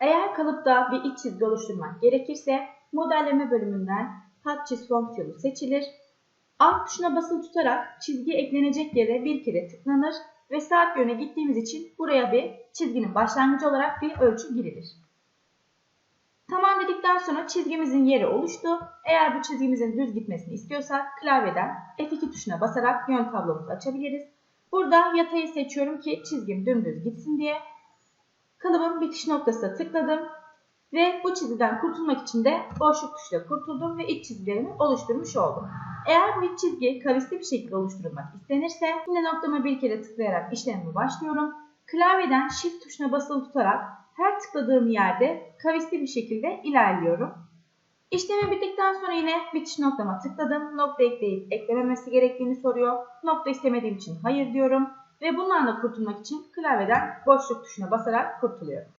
Eğer kalıpta bir iç çizgi oluşturmak gerekirse modelleme bölümünden hat çiz fonksiyonu seçilir. Alt tuşuna basılı tutarak çizgi eklenecek yere bir kere tıklanır ve saat yöne gittiğimiz için buraya bir çizginin başlangıcı olarak bir ölçü girilir. Tamam dedikten sonra çizgimizin yeri oluştu. Eğer bu çizgimizin düz gitmesini istiyorsak klavyeden F2 tuşuna basarak yön tablomuzu açabiliriz. Burada yatayı seçiyorum ki çizgim dümdüz gitsin diye. Kalıbın bitiş noktasına tıkladım. Ve bu çizgiden kurtulmak için de boşluk tuşuyla kurtuldum ve iç çizgilerimi oluşturmuş oldum. Eğer bu iç çizgi kavisli bir şekilde oluşturulmak istenirse yine noktama bir kere tıklayarak işlemime başlıyorum. Klavyeden Shift tuşuna basılı tutarak her tıkladığım yerde kavisli bir şekilde ilerliyorum. İşlemi bittikten sonra yine bitiş noktama tıkladım. Nokta ekleyip eklememesi gerektiğini soruyor. Nokta istemediğim için hayır diyorum. Ve bundan da kurtulmak için klavyeden boşluk tuşuna basarak kurtuluyorum.